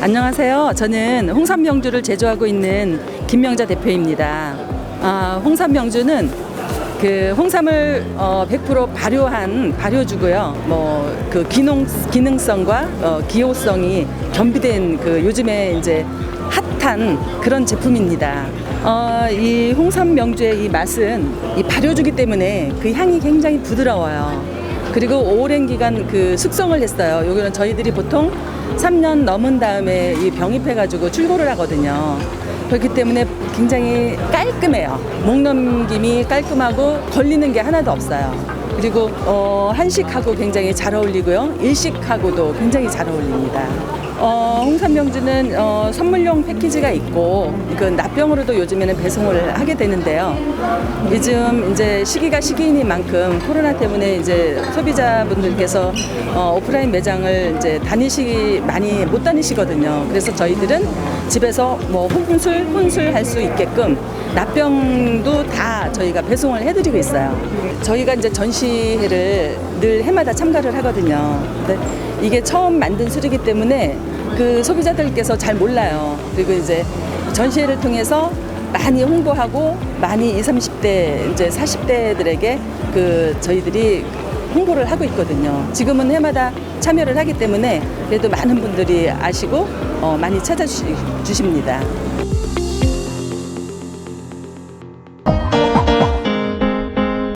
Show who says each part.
Speaker 1: 안녕하세요. 저는 홍삼 명주를 제조하고 있는 김명자 대표입니다. 아, 홍삼 명주는 그 홍삼을 어, 100% 발효한 발효주고요. 뭐 그 기능 기능성과 어, 기호성이 겸비된 그 요즘에 이제 핫한 그런 제품입니다. 어, 이 홍삼 명주의 이 맛은 이 발효주기 때문에 그 향이 굉장히 부드러워요. 그리고 오랜 기간 그 숙성을 했어요. 여기는 저희들이 보통 3년 넘은 다음에 이 병입해가지고 출고를 하거든요. 그렇기 때문에 굉장히 깔끔해요. 목 넘김이 깔끔하고 걸리는 게 하나도 없어요. 그리고 어, 한식하고 굉장히 잘 어울리고요. 일식하고도 굉장히 잘 어울립니다. 어, 홍삼명주는 어, 선물용 패키지가 있고 그 납병으로도 요즘에는 배송을 하게 되는데요. 요즘 이제 시기가 시기이니만큼 코로나 때문에 이제 소비자분들께서 어, 오프라인 매장을 이제 다니시기 많이 못 다니시거든요. 그래서 저희들은 집에서 뭐 혼술 혼술 할 수 있게끔 납병도 다 저희가 배송을 해드리고 있어요. 저희가 이제 전시회를 늘 해마다 참가를 하거든요. 근데 이게 처음 만든 술이기 때문에 그 소비자들께서 잘 몰라요. 그리고 이제 전시회를 통해서 많이 홍보하고 많이 20, 30대 이제 40대들에게 그 저희들이 홍보를 하고 있거든요. 지금은 해마다 참여를 하기 때문에 그래도 많은 분들이 아시고 어, 많이 찾아주십니다.